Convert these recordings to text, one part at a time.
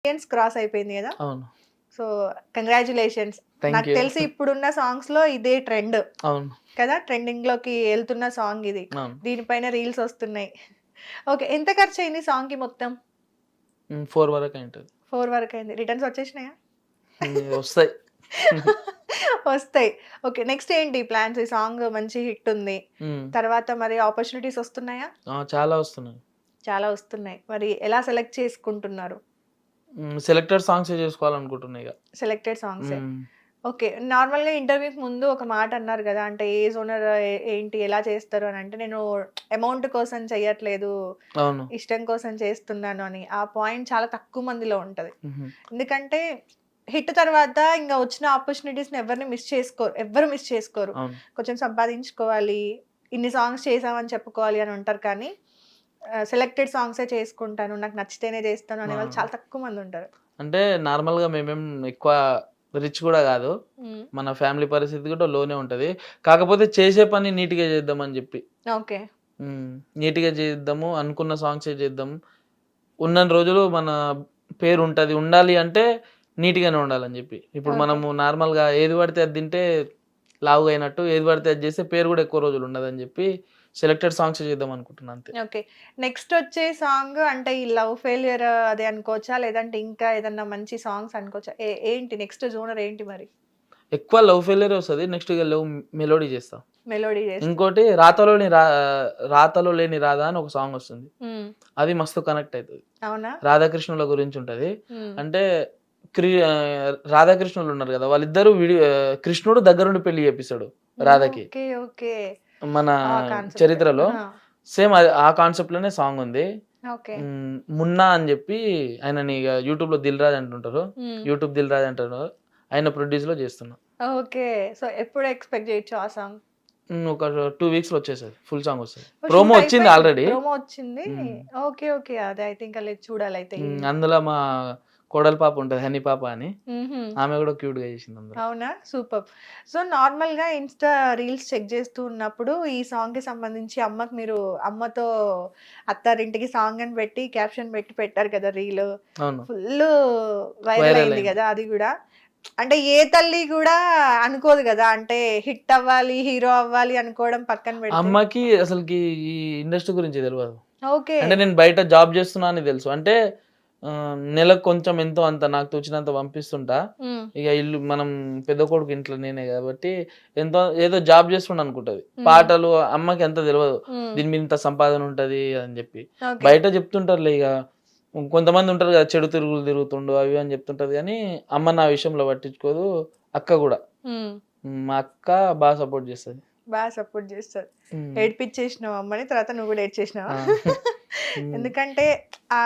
Millions cross అయిపోయింది కదా? అవును. సో కంగ్రాచులేషన్స్ నాకు తెలిసి ఇప్పుడున్న సాంగ్స్లో ఇదే ట్రెండ్ అవును. కదా? ట్రెండింగ్లోకి వెళ్తున్న సాంగ్ ఇది. దీనిపైన రీల్స్ వస్తున్నాయి. ఓకే ఎంత ఖర్చు అయింది సాంగ్కి మొత్తం? ఫోర్ వరకు ఉంటుంది ఫోర్ వరకు అయింది. రిటర్న్స్ వచ్చేసినాయా? వస్తాయి. వస్తాయి. ఓకే నెక్స్ట్ ఏంటి ప్లాన్స్ ఈ సాంగ్ మంచి హిట్ ఉంది. తర్వాత మరి ఆపర్చునిటీస్ వస్తున్నాయా? చాలా వస్తున్నాయి. చాలా వస్తున్నాయి. మరి ఎలా సెలెక్ట్ చేసుకుంటున్నారు? సెలెక్టెడ్ సాంగ్స్ చేసుకోవాలనుకుంటున్నాయి ఇక. Selected songs. ఓకే నార్మల్గా ఇంటర్వ్యూకి ముందు ఒక మాట అన్నారు కదా అంటే ఏ జోనర్ ఏంటి ఎలా చేస్తారు అని అంటే నేను అమౌంట్ కోసం చెయ్యట్లేదు అవును. ఇష్టం కోసం చేస్తున్నాను అని. ఆ పాయింట్ చాలా తక్కువ మందిలో ఉంటది. ఎందుకంటే హిట్ తర్వాత ఇంకా వచ్చిన ఆపర్చునిటీస్ ఎవరిని మిస్ చేసుకోరు ఎవరు మిస్ చేసుకోరు. కొంచెం సంపాదించుకోవాలి ఇన్ని సాంగ్స్ చేసామని చెప్పుకోవాలి అని ఉంటారు కానీ సెలెక్టెడ్ సాంగ్సే చేసుకుంటాను నాకు నచ్చితేనే చేస్తాను అనే వాళ్ళు. చాలా తక్కువ మంది ఉంటారు. అంటే నార్మల్గా మేమేం ఎక్కువ రిచ్ కూడా కాదు. మన ఫ్యామిలీ పరిస్థితి కూడా లోనే ఉంటది. కాకపోతే చేసే పని నీట్గా చేద్దామని చెప్పి. ఓకే. నీట్గా చేద్దాము అనుకున్న సాంగ్స్ చేద్దాం. ఉన్న రోజులు మన పేరు ఉంటది. ఉండాలి అంటే నీట్గానే ఉండాలని చెప్పి. ఇప్పుడు. మనము నార్మల్గా ఏది పడితే అది తింటే లావుగా అయినట్టు ఏది పడితే అది చేస్తే పేరు కూడా ఎక్కువ రోజులు ఉండదని చెప్పి సెలెక్టెడ్ సాంగ్స్ చేద్దాం అనుకుంటున్నాను అంతే. ఓకే. నెక్స్ట్ వచ్చే సాంగ్ అంటే ఈ లవ్ ఫెయిలియర్ అదే అనుకోవచ్చా? లేదంటే ఇంకా ఏదన్నా మంచి సాంగ్స్ అనుకోవచ్చా? ఏంటి? నెక్స్ట్ జోనర్ ఏంటి మరి? ఎక్కువ లవ్ ఫెయిలియర్ వస్తుంది. నెక్స్ట్ ఇక లవ్ మెలోడీ చేస్తాం. మెలోడీ ఇంకోటి రాతలోని రా రాతలో లేని రాధా అని ఒక సాంగ్ వస్తుంది. అది మస్తు కనెక్ట్ అవుతుంది అవునా? రాధాకృష్ణుల గురించి ఉంటది. అంటే క్రి రాధాకృష్ణులు ఉన్నారు కదా వాళ్ళిద్దరు విడి కృష్ణుడు దగ్గరుండి పెళ్ళి చేపిస్తాడు రాధకి. Okay okay. మన. చరిత్రలో సేమ్ ఆ కాన్సెప్ట్లోనే సాంగ్ ఉంది. మున్నా అని చెప్పి ఆయనని యూట్యూబ్లో దిల్ రాజ్ అంటుంటారు. యూట్యూబ్ దిల్ రాజ్ అంటారు. ఆయన ప్రొడ్యూస్లో చేస్తున్నా. ఓకే. సో ఎప్పుడు ఎక్స్పెక్ట్ చేయొచ్చు ఆ సాంగ్ ఒక టూ వీక్స్లో వచ్చేసరి ఫుల్ సాంగ్ వస్తుంది. ప్రోమో వచ్చింది ఆల్రెడీ ప్రోమో వచ్చింది. Okay okay. అదే అయితే ఇంకా లేదు చూడాలి అయితే. అందులో మా కోడల పాప ఉంటది హనీ పాప అని. ఆమె కూడా క్యూట్గా చేసింది అవునా? సూపర్. సో నార్మల్గా ఇన్స్టా రీల్స్ చెక్ చేస్తూ ఉన్నప్పుడు ఈ సాంగ్కి సంబంధించి అమ్మకి మీరు అమ్మతో అత్తారింటికి సాంగ్ అని పెట్టి క్యాప్షన్ పెట్టి పెట్టారు కదా రీల్. ఫుల్ వైరల్ అయింది. కదా అది కూడా. అంటే ఏ తల్లి కూడా అనుకోదు కదా అంటే హిట్ అవ్వాలి హీరో అవ్వాలి అనుకోవడం పక్కన పెట్టి అమ్మకి అసలుకి ఈ ఇండస్ట్రీ గురించి తెలియదు ఓకే. అంటే నేను బయట జాబ్ చేస్తున్నా అని తెలుసు. అంటే నెలకు కొంచెం ఎంతో అంత నాకు తోచినంత పంపిస్తుంటా. ఇక ఇల్లు మనం పెద్ద కొడుకు ఇంట్లో నేనే కాబట్టి ఎంతో ఏదో జాబ్ చేస్తుండ అనుకుంటది. పాటలు అమ్మకి ఎంత తెలియదు. దీని మీద ఇంత సంపాదన ఉంటది అని చెప్పి. బయట చెప్తుంటారులే ఇక. కొంతమంది ఉంటారు కదా చెడు తిరుగులు తిరుగుతుండు అవి అని చెప్తుంటది కానీ అమ్మ నా విషయంలో పట్టించుకోదు. అక్క కూడా. మా అక్క బాగా సపోర్ట్ చేస్తుంది. బాగా సపోర్ట్ చేస్తారు ఏడ్పించేసినావు అమ్మని తర్వాత నువ్వు కూడా ఏడ్చేసినావా? ఎందుకంటే ఆ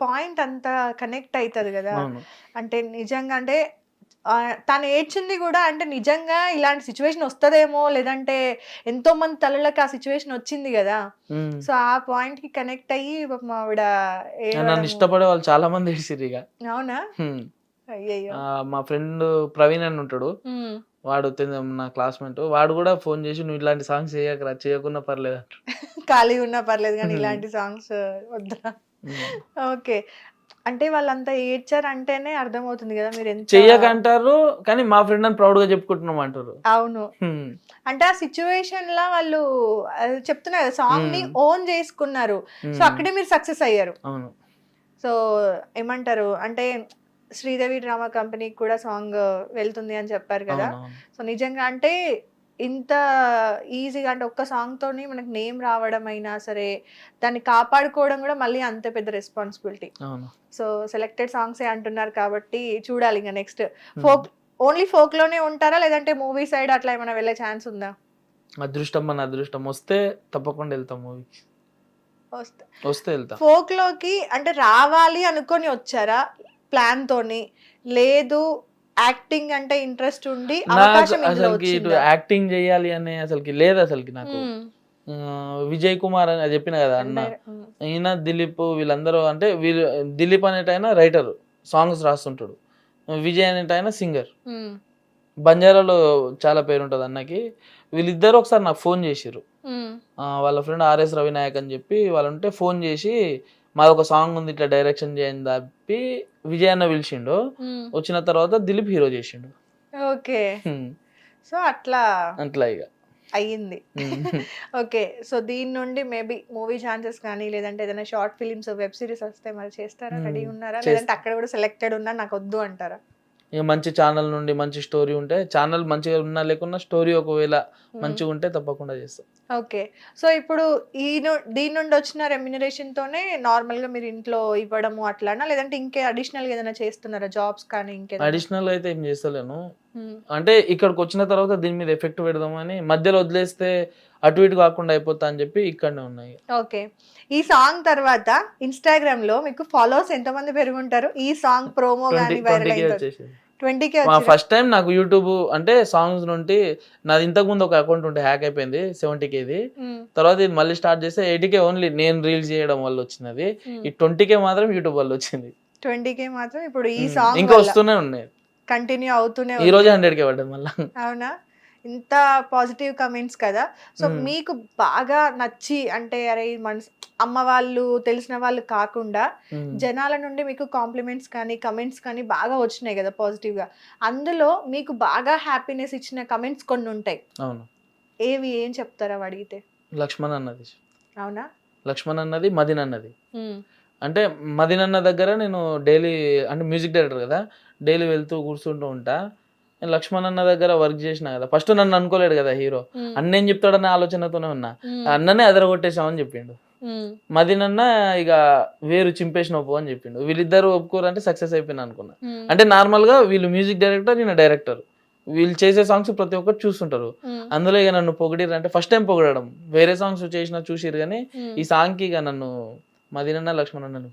పాయింట్ అంతా కనెక్ట్ అవుతుంది కదా అంటే నిజంగా అంటే తను ఏడ్చింది కూడా అంటే నిజంగా ఇలాంటి సిచ్యువేషన్ వస్తుందేమో లేదంటే ఎంతో మంది తల్లులకు ఆ సిచ్యువేషన్ వచ్చింది కదా. సో ఆ పాయింట్కి కనెక్ట్ అయ్యి ఆవిడ నన్ను. ఇష్టపడే వాళ్ళు చాలా మంది ఏడిసిర్రు ఇక అవునా మా ఫ్రెండ్ ప్రవీణ్ అని ఉంటాడు. వాడు నా క్లాస్మేట్ వాడు కూడా ఫోన్ చేసి నువ్వు ఇలాంటి సాంగ్స్ చేయకరా చేయకున్నా పర్లేదు అంటాడు. ఖాళీ ఉన్నా పర్లేదు కానీ. ఇలాంటి సాంగ్స్ వద్దా. ఓకే అంటే వాళ్ళంతా ఏడ్చారు అంటేనే అర్థమవుతుంది కదా మీరు ఎంత చెయ్యకంటారు కానీ మా ఫ్రెండ్ అని ప్రౌడ్గా చెప్పుకుంటున్నాం అంటారు అవును. అంటే ఆ సిచ్యువేషన్ లా వాళ్ళు చెప్తున్నారు సాంగ్ని. ఓన్ చేసుకున్నారు సో. అక్కడే మీరు సక్సెస్ అయ్యారు అవును సో ఏమంటారు అంటే శ్రీదేవి డ్రామా కంపెనీకి కూడా సాంగ్ వెళ్తుంది అని చెప్పారు కదా. సో నిజంగా అంటే ఇంత ఈజీగా అంటే ఒక్క సాంగ్ తోని మనకి నేమ్ రావడం అయినా సరే దాన్ని కాపాడుకోవడం కూడా మళ్ళీ అంతే పెద్ద రెస్పాన్సిబిలిటీ. సో సెలెక్టెడ్ సాంగ్స్ ఏ అంటున్నారు కాబట్టి చూడాలి ఇంకా నెక్స్ట్. ఫోక్ ఓన్లీ ఫోక్లోనే ఉంటారా? లేదంటే మూవీ సైడ్ అట్లా ఏమైనా వెళ్ళే ఛాన్స్ ఉందా? అదృష్టం మన అదృష్టం. వస్తే తప్పకుండా వెళ్తాం మూవీకి వస్తే. వస్తే వెళ్తాం. ఫోక్లోకి అంటే రావాలి అనుకొని వచ్చారా? ప్లాన్ తోని. లేదు యాక్టింగ్ అంటే ఇంట్రెస్ట్ ఉండి నాకు అవకాశం ఇందులో అసలుకి ఇటు వచ్చిందా? యాక్టింగ్ చేయాలి అనే అసలుకి లేదు అసలుకి నాకు మ్మ్. ఆ, విజయ్ కుమార్ అని చెప్పిన కదా అన్న మ్మ్. ఈయన దిలీప్ వీళ్ళందరూ అంటే వీళ్ళు దిలీప్ అనేట ఆయన రైటర్ సాంగ్స్ రాస్తుంటాడు విజయ్ అనేట ఆయన సింగర్ మ్మ్. బంజారాలో చాలా పేరు ఉంటుంది అన్నకి వీళ్ళిద్దరు ఒకసారి నాకు ఫోన్ చేసిర్రు మ్మ్. ఆ, వాళ్ళ ఫ్రెండ్ ఆర్ఎస్ రవినాయక్ అని చెప్పి వాళ్ళు ఉంటే ఫోన్ చేసి మాది ఒక సాంగ్ ఉంది ఇట్లా డైరెక్షన్ చేయని తప్పి విజయ్ అన్న పిలిచిండు. వచ్చిన తర్వాత దిలీప్ హీరో చేసిండు ఓకే. సో అట్లా అట్లా ఇక అయ్యింది. ఓకే సో దీని నుండి మేబీ మూవీ ఛాన్సెస్ కానీ లేదంటే ఏదైనా షార్ట్ ఫిలిమ్స్ వెబ్ సిరీస్ వస్తే మరి చేస్తారా. రెడీ ఉన్నారా. లేదంటే అక్కడ కూడా సెలెక్టెడ్ ఉన్నా నాకు వద్దు అంటారా ఇక మంచి ఛానల్ నుండి మంచి స్టోరీ ఉంటే ఛానల్ మంచిగా ఉన్నా లేకున్నా స్టోరీ ఒకవేళ మంచిగా ఉంటే తప్పకుండా చేస్తాం. ఓకే. సో ఇప్పుడు ఈ దీని నుండి వచ్చిన రెమ్యునరేషన్ తోనే నార్మల్గా మీరు ఇంట్లో ఇవ్వడము అట్లానా? లేదంటే ఇంకే అడిషనల్ ఏదైనా చేస్తున్నారా? జాబ్స్ కానీ ఇంకేదైనా? అడిషనల్ అయితే ఏం చేస్తలేను. అంటే ఇక్కడికి వచ్చిన తర్వాత దీని మీద ఎఫెక్ట్ పెడదామని మధ్యలో వదిలేస్తే అటు ఇటు కాకుండా అయిపోతా అని చెప్పి ఇక్కడనే ఉన్నాయి. ఓకే. ఈ సాంగ్ తర్వాత ఇన్స్టాగ్రామ్లో మీకు ఫాలోవర్స్ ఎంతమంది పెరుగుంటారు? ఈ సాంగ్ ప్రోమో కానీ viral twenty K first time నాకు యూట్యూబ్ అంటే సాంగ్స్ నుండి నాది ఇంతకు ముందు ఒక అకౌంట్ ఉంటే హ్యాక్ అయిపోయింది సెవెంటీ కేది తర్వాత ఇది మళ్ళీ స్టార్ట్ చేస్తే ఎయిటీ కే ఓన్లీ నేను రీల్స్ చేయడం వల్ల వచ్చినది. ఈ ట్వంటీ కే మాత్రం యూట్యూబ్ వల్ల వచ్చింది. ట్వంటీ కే మాత్రం ఇప్పుడు ఈ సాంగ్ ఇంకా వస్తూనే ఉన్నాయి. కంటిన్యూ అవుతూనే ఈ రోజు హండ్రెడ్ కే పడ్డది మళ్ళీ. అవునా? ఇంత పాజిటివ్ కమెంట్స్ కదా. So hmm. మీకు బాగా నచ్చి అంటే అరే మన అమ్మ వాళ్ళు తెలిసిన వాళ్ళు కాకుండా జనాల నుండి మీకు కాంప్లిమెంట్స్ కానీ కమెంట్స్ కానీ బాగా వచ్చినాయి కదా పాజిటివ్గా. అందులో మీకు బాగా హ్యాపీనెస్ ఇచ్చిన కమెంట్స్ కొన్ని ఉంటాయి. అవును. ఏవి ఏం చెప్తారా అడిగితే? లక్ష్మణ్ అన్నది. అవునా? లక్ష్మణ్ అన్నది మదిన్ అన్నది. మ్మ్. అంటే మదిన్ అన్న దగ్గర నేను డైలీ అంటే మ్యూజిక్ డైరెక్టర్ కదా డైలీ వెళ్తూ కూర్చుంటూ ఉంటా. నేను లక్ష్మణ్ అన్న దగ్గర వర్క్ చేసిన కదా ఫస్ట్ నన్ను అనుకోలేడు కదా హీరో. అన్న ఏం చెప్తాడన్న ఆలోచనతోనే ఉన్నా. అన్ననే అదరగొట్టేసామని చెప్పిండు. మదినన్న ఇక వేరు చింపేసిన ఒప్పు అని చెప్పిండు వీళ్ళిద్దరు ఒప్పుకోరంటే సక్సెస్ అయిపోయింది అనుకున్నా. అంటే నార్మల్గా వీళ్ళు మ్యూజిక్ డైరెక్టర్ ఈయన డైరెక్టర్ వీళ్ళు చేసే సాంగ్స్ ప్రతి ఒక్కరు చూస్తుంటారు. అందులో ఇక నన్ను పొగిడిరు అంటే ఫస్ట్ టైం పొగడడం వేరే సాంగ్స్ చేసిన చూసిరు కానీ. ఈ సాంగ్కి ఇక నన్ను మదినన్న లక్ష్మణ్ అన్న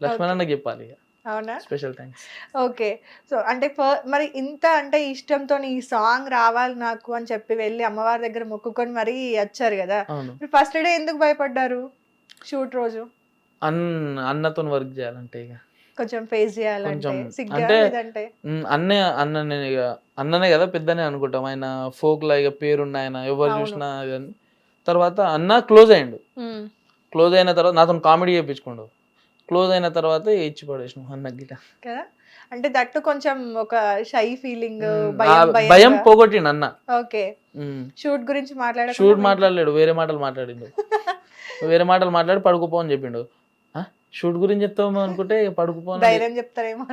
లక్ష్మణ్ అన్నకి చెప్పాలి ఇక అవునా? Special thanks okay. సో అంటే మరి ఇంత అంటే ఇష్టంతో ఈ సాంగ్ రావాలి నాకు అని చెప్పి వెళ్ళి అమ్మవారి దగ్గర మొక్కుకొని మరీ వచ్చారు కదా. ఫస్ట్ డే ఎందుకు భయపడ్డారు షూట్ రోజు? అన్న అన్నతో వర్క్ చేయాలంటే ఇక కొంచెం ఫేస్ చేయాలంటే అంటే- అన్నే అన్ననే ఇక అన్ననే కదా పెద్దనే అనుకుంటాం. ఆయన ఫోక్ లా ఇక పేరున్న ఆయన ఎవరు. చూసినా తర్వాత అన్న క్లోజ్ అయ్యిండు. క్లోజ్ అయిన తర్వాత నాతో కామెడీ చేయించుకోండు క్లోజ్ అయిన తర్వాత ఇచ్చి పడేసిన అన్నకి గిట్ట. కదా? అంటే దట్టు కొంచెం ఒక షై ఫీలింగ్ భయం పోగొట్టిండు అన్న. ఓకే. షూట్ గురించి మాట్లాడ షూట్ మాట్లాడలేడు వేరే మాటలు మాట్లాడిండు. వేరే మాటలు మాట్లాడి పడుకోపో అని చెప్పిండు. షూట్ గురించి చెప్తాము అనుకుంటే పడుకోపో చెప్తారేమో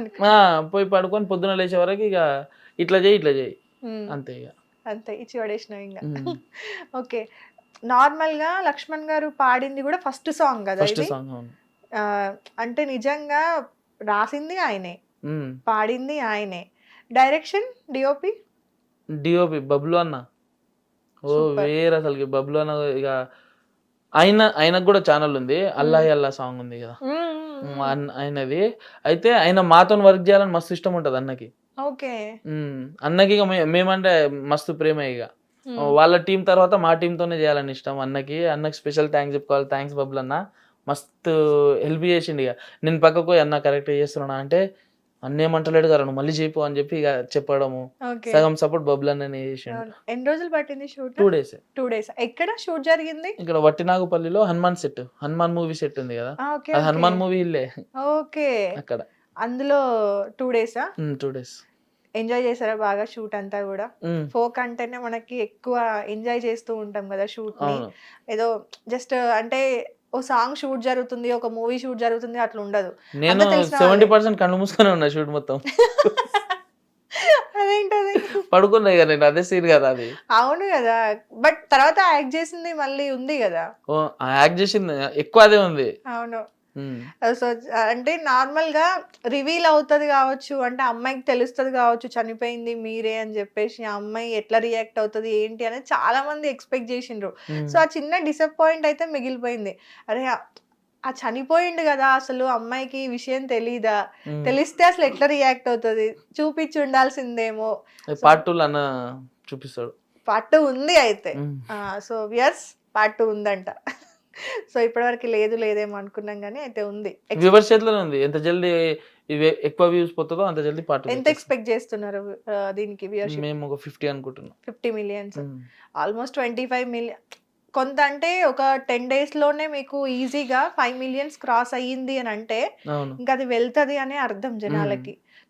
పోయి పడుకొని పొద్దున లేచే వరకు ఇక ఇట్లా చేయి ఇట్లా చేయి. అంతే ఇక. అంతే ఇచ్చి పడేసినావు ఇంకా. ఓకే. నార్మల్గా లక్ష్మణ్ గారు పాడింది కూడా ఫస్ట్ సాంగ్ కదా ఫస్ట్ సాంగ్ అవును. అంటే నిజంగా రాసింది ఆయనే. పాడింది ఆయనే. డైరెక్షన్ డిఓపి డిఓపి బబ్లు అన్న. ఓ. వేరే అసలుకి బబ్లు అన్న ఇక ఆయన ఆయనకు కూడా ఛానల్ ఉంది. అల్లా అల్లా సాంగ్ ఉంది కదా. ఆయనది. అయితే ఆయన మాతో వర్క్ చేయాలని మస్తు ఇష్టం ఉంటది అన్నకి. ఓకే. అన్నకి ఇక మేమంటే మస్తు ప్రేమ ఇక. వాళ్ళ టీం తర్వాత మా team తోనే చేయాలని ఇష్టం అన్నకి. అన్నకి స్పెషల్ థ్యాంక్స్ చెప్పుకోవాలి. థ్యాంక్స్ బబ్లు అన్న. మస్తు హెల్ప్ చేసిండు ఇక. నేను పక్కకు అన్న కరెక్ట్ చేస్తున్నా అంటే అన్న ఏమంటలేడు కదా మళ్ళీ చెప్పు అని చెప్పి ఇక చెప్పడము. సగం సపోర్ట్ బబ్లు అన్ననే చేసిండు. ఎన్ని రోజులు పట్టింది shoot two days two days ఎక్కడ షూట్ జరిగింది? ఇక్కడ వట్టినాగుపల్లిలో Hanuman set Hanuman movie set ఉంది కదా. అది హనుమాన్ మూవీ ఇల్లే. ఓకే. అక్కడ. అందులో టూ డేసా టూ డేస్ ఎంజాయ్ చేశారా బాగా షూట్ అంతా కూడా? ఫోక్ అంటేనే మనకి ఎక్కువ ఎంజాయ్ చేస్తూ ఉంటాం కదా షూట్ని. ఏదో జస్ట్ అంటే ఓ సాంగ్ షూట్ జరుగుతుంది ఒక మూవీ షూట్ జరుగుతుంది అట్లా ఉండదు. నేను సెవెంటీ. పర్సెంట్ కళ్ళు మూసుకొని ఉన్నా షూట్ మొత్తం. అదేంటది? పడుకున్నా ఇక నేను అదే సీన్ కదా అది. అవును కదా. బట్ తర్వాత యాక్ట్ చేసింది మళ్ళీ ఉంది కదా. ఓ, ఆ యాక్ట్ చేసింది ఎక్కువ అదే ఉంది. అవును. సో అంటే నార్మల్గా రివీల్ అవుతుంది కావచ్చు అంటే అమ్మాయికి తెలుస్తుంది కావచ్చు చనిపోయింది మీరే అని చెప్పేసి ఆ అమ్మాయి ఎట్లా రియాక్ట్ అవుతుంది ఏంటి అనేది చాలా మంది ఎక్స్పెక్ట్ చేసిండ్రు. సో ఆ చిన్న డిసప్పాయింట్ అయితే మిగిలిపోయింది. అరే ఆ- చనిపోయిండు కదా అసలు అమ్మాయికి ఈ విషయం తెలీదా. తెలిస్తే అసలు ఎట్లా రియాక్ట్ అవుతుంది? చూపించి ఉండాల్సిందేమో. పార్ట్ టూ అన్న చూపిస్తాడు. పార్ట్ టూ ఉంది అయితే. సో వియర్స్ పార్ట్ టూ ఉందంట. సో ఇప్పటివరకు లేదు లేదేమో అనుకున్నాం కానీ అయితే ఉంది. వ్యూవర్స్ చేతిలోనే ఉంది. ఎంత జల్దీ ఇవి ఎక్కువ వ్యూస్ పోతుందో అంత జల్దీ పార్ట్ ఎంత ఎక్స్పెక్ట్ చేస్తున్నారు దీనికి వ్యూయర్షిప్ మేము ఒక ఫిఫ్టీ అనుకుంటున్నాం. Fifty millions. Almost twenty five million కొంత అంటే ఒక టెన్ డేస్లోనే మీకు ఈజీగా ఫైవ్ మిలియన్స్ క్రాస్ అయ్యింది అని అంటే ఇంకా అది వెళ్తది అనే అర్థం జనాలకి.